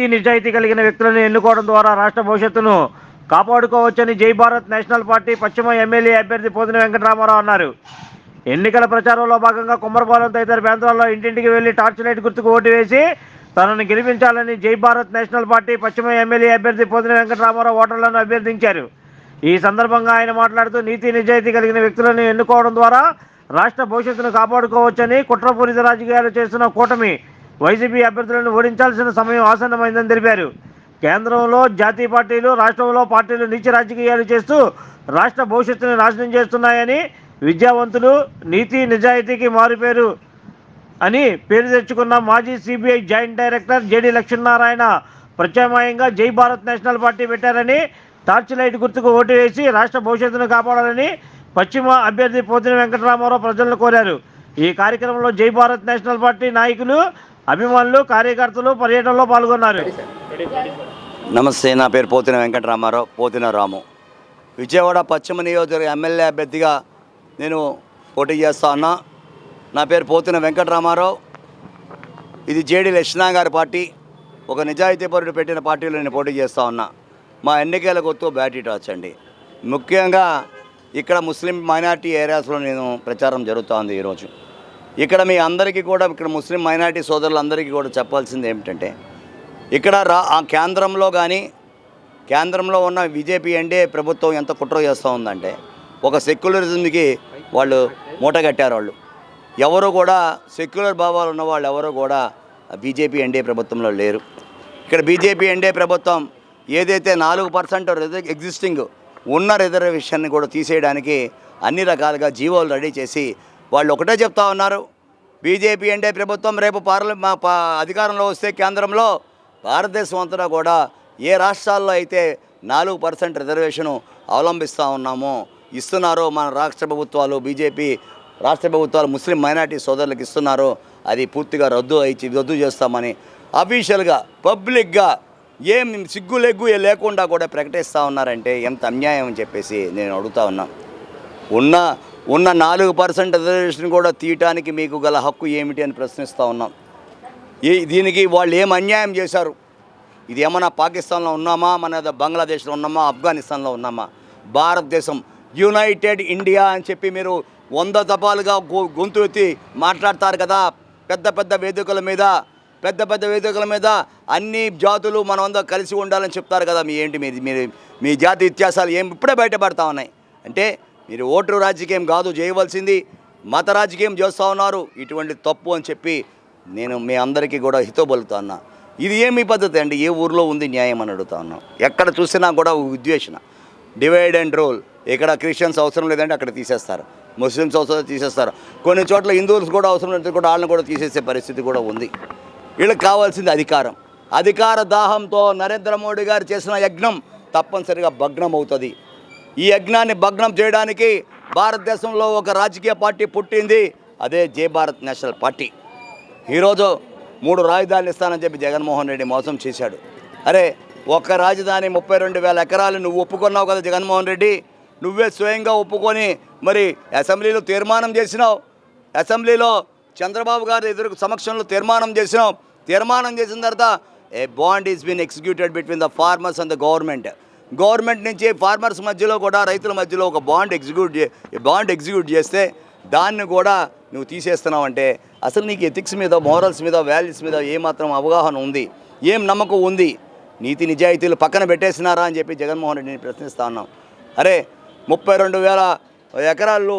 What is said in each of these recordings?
నీతి నిజాయితీ కలిగిన వ్యక్తులను ఎన్నుకోవడం ద్వారా రాష్ట్ర భవిష్యత్తును కాపాడుకోవచ్చని జై భారత్ నేషనల్ పార్టీ పశ్చిమ ఎమ్మెల్యే అభ్యర్థి పోతిన వెంకటరామారావు అన్నారు. ఎన్నికల ప్రచారంలో భాగంగా కుమ్మరపాలెం తదితర ప్రాంతాల్లో ఇంటింటికి వెళ్ళి టార్చ్ లైట్ గుర్తుకు ఓటు వేసి తనను గెలిపించాలని జై భారత్ నేషనల్ పార్టీ పశ్చిమ ఎమ్మెల్యే అభ్యర్థి పోతిన వెంకటరామారావు ఓటర్లను అభ్యర్థించారు. ఈ సందర్భంగా ఆయన మాట్లాడుతూ నీతి నిజాయితీ కలిగిన వ్యక్తులను ఎన్నుకోవడం ద్వారా రాష్ట్ర భవిష్యత్తును కాపాడుకోవచ్చని కుట్రపూరిత రాజకీయాలు చేస్తున్న కూటమి వైసీపీ అభ్యర్థులను ఓడించాల్సిన సమయం ఆసన్నమైందని తెలిపారు. కేంద్రంలో జాతీయ పార్టీలు రాష్ట్రంలో పార్టీలు నీచ రాజకీయాలు చేస్తూ రాష్ట్ర భవిష్యత్తును నాశనం చేస్తున్నాయని విద్యావంతులు నీతి నిజాయితీకి మారుపేరు అని పేరు తెచ్చుకున్న మాజీ CBI joint director JD Lakshminarayana ప్రత్యామ్నాయంగా జై భారత్ నేషనల్ పార్టీ పెట్టారని టార్చ్ లైట్ గుర్తుకు ఓటు వేసి రాష్ట్ర భవిష్యత్తును కాపాడాలని పశ్చిమ అభ్యర్థి పోతిన వెంకటరామారావు ప్రజలను కోరారు. ఈ కార్యక్రమంలో జై భారత్ నేషనల్ పార్టీ నాయకులు అభిమానులు కార్యకర్తలు పర్యటనలో పాల్గొన్నారు. నమస్తే నా పేరు పోతిన వెంకటరామారావు పోతిన రాము. విజయవాడ పశ్చిమ నియోజకవర్గ ఎమ్మెల్యే అభ్యర్థిగా నేను పోటీ చేస్తా ఉన్నా. నా పేరు పోతిన వెంకటరామారావు. ఇది జేడీ లక్ష్మణ గారి పార్టీ. ఒక నిజాయితీపరుడు పెట్టిన పార్టీలో నేను పోటీ చేస్తా ఉన్నా. మా ఎన్నికల గుర్తు బ్యాటీ టాచ్ అండి ముఖ్యంగా ఇక్కడ ముస్లిం మైనార్టీ ఏరియాస్లో నేను ప్రచారం జరుగుతోంది ఈరోజు. ఇక్కడ మీ అందరికీ కూడా ఇక్కడ ముస్లిం మైనార్టీ సోదరులందరికీ కూడా చెప్పాల్సింది ఏమిటంటే ఇక్కడ రా ఆ కేంద్రంలో కానీ కేంద్రంలో ఉన్న బీజేపీ ఎన్డీఏ ప్రభుత్వం ఎంత కుట్ర చేస్తూ ఉందంటే ఒక సెక్యులరిజంకి వాళ్ళు మూట కట్టారు వాళ్ళు. ఎవరు కూడా సెక్యులర్ భావాలు ఉన్న వాళ్ళు ఎవరు కూడా బీజేపీ ఎన్డీఏ ప్రభుత్వంలో లేరు. ఇక్కడ బీజేపీ ఎన్డీఏ ప్రభుత్వం ఏదైతే నాలుగు పర్సెంట్ ఎగ్జిస్టింగ్ ఉన్న రిజర్వేషన్ని కూడా తీసేయడానికి అన్ని రకాలుగా జీవోలు రెడీ చేసి వాళ్ళు ఒకటే చెప్తా ఉన్నారు. బీజేపీ అంటే ప్రభుత్వం రేపు పార్ల మా అధికారంలో వస్తే కేంద్రంలో భారతదేశం అంతటా కూడా ఏ రాష్ట్రాల్లో అయితే నాలుగు పర్సెంట్ రిజర్వేషను అవలంబిస్తూ ఉన్నామో ఇస్తున్నారో మన రాష్ట్ర ప్రభుత్వాలు బీజేపీ రాష్ట్ర ప్రభుత్వాలు ముస్లిం మైనార్టీ సోదరులకు ఇస్తున్నారో అది పూర్తిగా రద్దు అయి రద్దు చేస్తామని అఫీషియల్గా పబ్లిక్గా ఏం సిగ్గు లెగ్గు లేకుండా కూడా ప్రకటిస్తూ ఉన్నారంటే ఎంత అన్యాయం అని చెప్పేసి నేను అడుగుతా ఉన్నా. ఉన్న ఉన్న నాలుగు పర్సెంట్ రిజర్వేషన్ కూడా తీయటానికి మీకు గల హక్కు ఏమిటి అని ప్రశ్నిస్తూ ఉన్నాం. ఈ దీనికి వాళ్ళు ఏం అన్యాయం చేశారు? ఇది ఏమన్నా పాకిస్తాన్లో ఉన్నామా? మన బంగ్లాదేశ్లో ఉన్నామా? ఆఫ్ఘనిస్తాన్లో ఉన్నామా? భారతదేశం యునైటెడ్ ఇండియా అని చెప్పి మీరు వంద దఫాలుగా గొంతు ఎత్తి మాట్లాడతారు కదా? పెద్ద పెద్ద వేదికల మీద పెద్ద పెద్ద వేదికల మీద అన్ని జాతులు మనమంతా కలిసి ఉండాలని చెప్తారు కదా? మీ ఏంటి మీది మీ జాతి వ్యత్యాసాలు ఏం ఇప్పుడే బయటపడతా ఉన్నాయి? అంటే మీరు ఓటు రాజకీయం కాదు చేయవలసింది మత రాజకీయం చేస్తూ ఉన్నారు. ఇటువంటి తప్పు అని చెప్పి నేను మీ అందరికీ కూడా హితోబలుతా పలుకుతా ఇది ఏమి పద్ధతి అండి? ఏ ఊర్లో ఉంది న్యాయం అని అడుగుతా ఉన్నాం. ఎక్కడ చూసినా కూడా ఉద్వేషణ డివైడ్ అండ్ రోల్ ఇక్కడ క్రిస్టియన్స్ అవసరం లేదంటే అక్కడ తీసేస్తారు. ముస్లిమ్స్ అవసరం తీసేస్తారు. కొన్ని చోట్ల హిందువులు కూడా అవసరం లేదు కూడా వాళ్ళని కూడా తీసేసే పరిస్థితి కూడా ఉంది. వీళ్ళకి కావాల్సింది అధికారం. అధికార దాహంతో నరేంద్ర మోడీ గారు చేసిన యజ్ఞం తప్పనిసరిగా భగ్నం అవుతుంది. ఈ యజ్ఞాన్ని భగ్నం చేయడానికి భారతదేశంలో ఒక రాజకీయ పార్టీ పుట్టింది. అదే జే భారత్ నేషనల్ పార్టీ. ఈరోజు మూడు రాజధానులు ఇస్తానని చెప్పి జగన్మోహన్ రెడ్డి మోసం చేశాడు. అరే ఒక్క రాజధాని ముప్పై రెండు వేల ఎకరాలు నువ్వు ఒప్పుకున్నావు కదా జగన్మోహన్ రెడ్డి? నువ్వే స్వయంగా ఒప్పుకొని మరి అసెంబ్లీలో తీర్మానం చేసినావు. అసెంబ్లీలో చంద్రబాబు గారి ఎదురు సమక్షంలో తీర్మానం చేసినాం తీర్మానం చేసిన తర్వాత a bond is been executed between the farmers and the government. Government నుంచి ఫార్మర్స్ మధ్యలో కూడా రైతుల మధ్యలో ఒక బాండ్ ఎగ్జిక్యూట్ బాండ్ ఎగ్జిక్యూట్ చేస్తే దాన్ని కూడా నువ్వు తీసేస్తున్నావు అంటే అసలు నీకు ఎథిక్స్ మీద మోరల్స్ మీద వాల్యూస్ మీద ఏమాత్రం అవగాహన ఉంది? ఏం నమ్మకం ఉంది? నీతి నిజాయితీలు పక్కన పెట్టేసినారా అని చెప్పి జగన్మోహన్ రెడ్డిని ప్రశ్నిస్తా ఉన్నాం. అరే ముప్పై రెండు వేల ఎకరాల్లో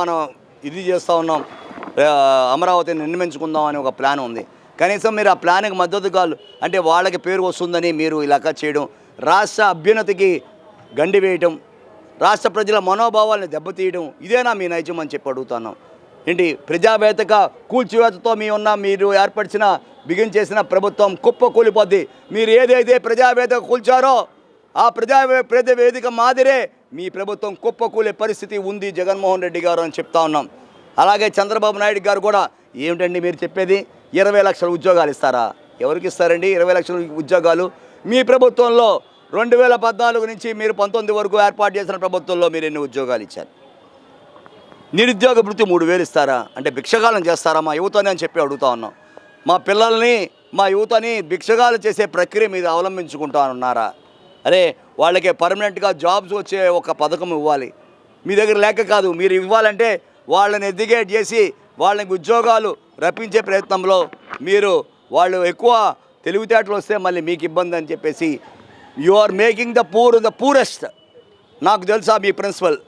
మనం ఇది చేస్తూ ఉన్నాం. అమరావతిని నిర్మించుకుందాం అని ఒక ప్లాన్ ఉంది. కనీసం మీరు ఆ ప్లాన్కి మద్దతు కాదు అంటే వాళ్ళకి పేరు వస్తుందని మీరు ఇలా చేయడం రాష్ట్ర అభ్యున్నతికి గండి వేయటం రాష్ట్ర ప్రజల మనోభావాల్ని దెబ్బతీయడం ఇదేనా మీ నైజం అని చెప్పి అడుగుతున్నాం ఏంటి ప్రజావేత్తక కూల్చివేతతో మీ ఉన్న మీరు ఏర్పరిచిన బిగిన్ చేసిన ప్రభుత్వం కుప్ప కూలిపోద్ది. మీరు ఏదైతే ప్రజావేదిక కూల్చారో ఆ ప్రజా ప్రజా వేదిక మాదిరే మీ ప్రభుత్వం కుప్ప కూలే పరిస్థితి ఉంది జగన్మోహన్ రెడ్డి గారు అని చెప్తా ఉన్నాం. అలాగే చంద్రబాబు నాయుడు గారు కూడా ఏమిటండి మీరు చెప్పేది? ఇరవై లక్షల ఉద్యోగాలు ఇస్తారా? ఎవరికి ఇస్తారండి? ఇరవై లక్షల ఉద్యోగాలు మీ ప్రభుత్వంలో రెండు వేల పద్నాలుగు నుంచి మీరు పంతొమ్మిది వరకు ఏర్పాటు చేసిన ప్రభుత్వంలో మీరు ఎన్ని ఉద్యోగాలు ఇచ్చారు? నిరుద్యోగ వృత్తి మూడు వేలు ఇస్తారా? అంటే భిక్షగాలం చేస్తారా? మా యువతని అని చెప్పి అడుగుతా ఉన్నాం. మా పిల్లల్ని మా యువతని భిక్షగాలు చేసే ప్రక్రియ మీద అవలంబించుకుంటానున్నారా అరే వాళ్ళకి పర్మనెంట్గా జాబ్స్ వచ్చే ఒక పథకం ఇవ్వాలి. మీ దగ్గర లేక కాదు మీరు ఇవ్వాలంటే వాళ్ళని ఎడ్యుకేట్ చేసి వాళ్ళకి ఉద్యోగాలు రప్పించే ప్రయత్నంలో మీరు వాళ్ళు ఎక్కువ తెలివితేటలు వస్తే మళ్ళీ మీకు ఇబ్బంది అని చెప్పేసి you are making the poor the poorest నాకు తెలుసా మీ ప్రిన్సిపల్.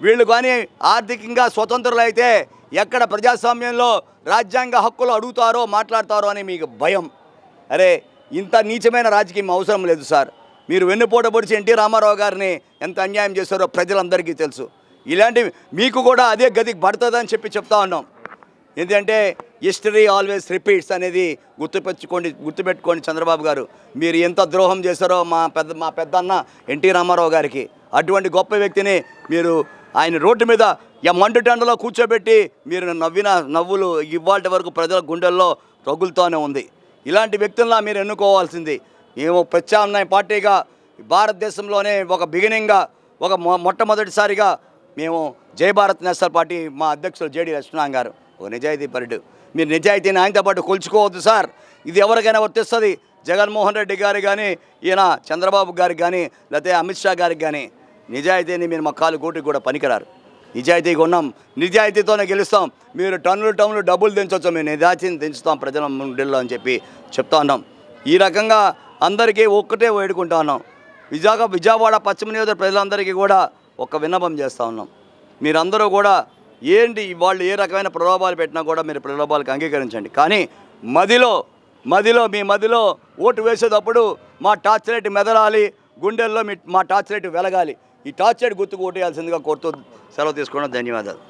వీళ్ళు కానీ ఆర్థికంగా స్వతంత్రులు అయితే ఎక్కడ ప్రజాస్వామ్యంలో రాజ్యాంగ హక్కులు అడుగుతారో మాట్లాడతారో అని మీకు భయం. అరే ఇంత నీచమైన రాజకీయం అవసరం లేదు సార్. మీరు వెన్నుపోట పొడిచి ఎన్టీ రామారావు గారిని ఎంత అన్యాయం చేశారో ప్రజలందరికీ తెలుసు. ఇలాంటివి మీకు కూడా అదే గతికి పడుతుందని చెప్పి చెప్తా ఉన్నాం. ఎందుకంటే హిస్టరీ ఆల్వేస్ రిపీట్స్ అనేది గుర్తుపెచ్చుకోండి గుర్తుపెట్టుకోండి చంద్రబాబు గారు. మీరు ఎంత ద్రోహం చేశారో మా పెద్ద మా పెద్దన్న ఎన్టీ రామారావు గారికి. అటువంటి గొప్ప వ్యక్తిని మీరు ఆయన రోడ్డు మీద మండుటెండలో కూర్చోబెట్టి మీరు నవ్విన నవ్వులు ఇవాళ వరకు ప్రజల గుండెల్లో రగులుతూనే ఉంది. ఇలాంటి వ్యక్తులను మీరు ఎన్నుకోవాల్సింది. మేము ప్రత్యామ్నాయ పార్టీగా భారతదేశంలోనే ఒక బిగినింగ్గా ఒక మొట్టమొదటిసారిగా మేము జై భారత్ నేషనల్ పార్టీ మా అధ్యక్షులు జేడి లక్ష్మణ్ గారు ఓ నిజాయితీ పరుడు. మీరు నిజాయితీని ఆయనతో పాటు కొలుచుకోవద్దు సార్. ఇది ఎవరికైనా వర్తిస్తుంది? జగన్మోహన్ రెడ్డి గారు కానీ ఈయన చంద్రబాబు గారికి కానీ లేకపోతే అమిత్ షా గారికి కానీ నిజాయితీని మీరు మా కాలు కూటికి కూడా పనికిరారు. నిజాయితీగా ఉన్నాం నిజాయితీతోనే గెలుస్తాం. మీరు టన్నులు టన్నులు డబ్బులు దించవచ్చు మేము నిజాయితీని దించుతాం ప్రజల ముండిల్లో అని చెప్పి చెప్తా ఉన్నాం. ఈ రకంగా అందరికీ ఒక్కటే వేడుకుంటా ఉన్నాం. విజాగ విజయవాడ పశ్చిమ నియోజక ప్రజలందరికీ కూడా ఒక విన్నపం చేస్తూ ఉన్నాం. మీరందరూ కూడా ఏంటి వాళ్ళు ఏ రకమైన ప్రలోభాలు పెట్టినా కూడా మీరు ప్రలోభాలకు అంగీకరించండి. కానీ మదిలో మదిలో మీ మదిలో ఓటు వేసేటప్పుడు మా టార్చ్ లైట్ మెదలాలి గుండెల్లో మీ మా టార్చ్ లైట్ వెలగాలి. ఈ టార్చ్ లైట్ గుర్తుకు ఓటేయాల్సిందిగా కోరుతూ సెలవు తీసుకోవడం ధన్యవాదాలు.